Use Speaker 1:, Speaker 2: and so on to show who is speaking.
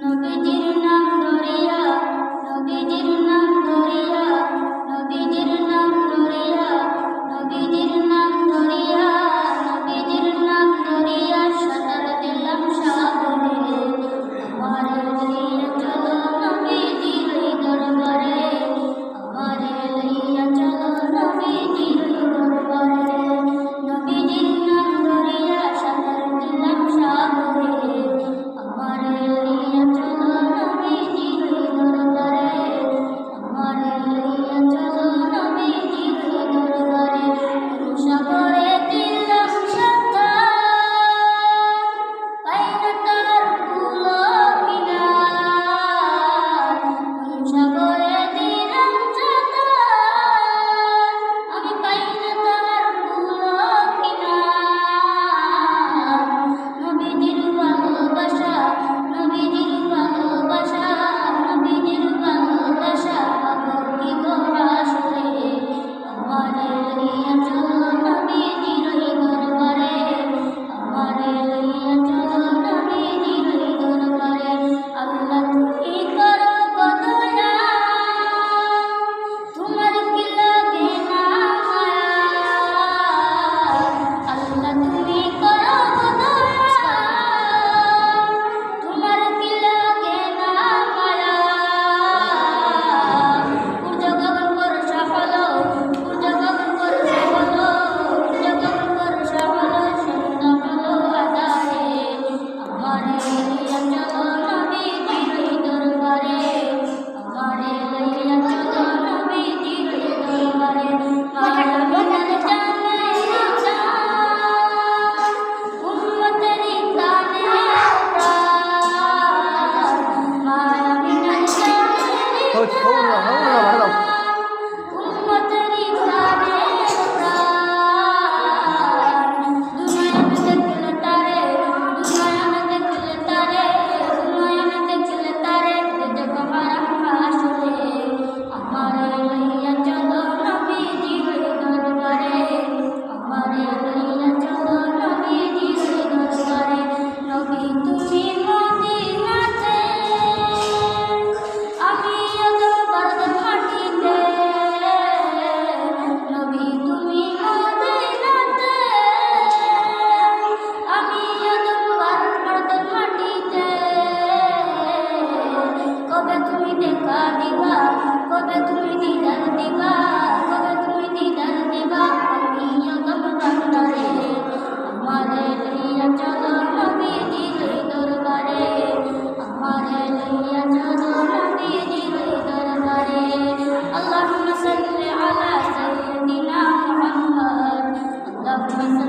Speaker 1: নবীজির নাম ধরিয়া নবীজির নাম 더, 더 올라, 더 올라, 더 올라. Thank you.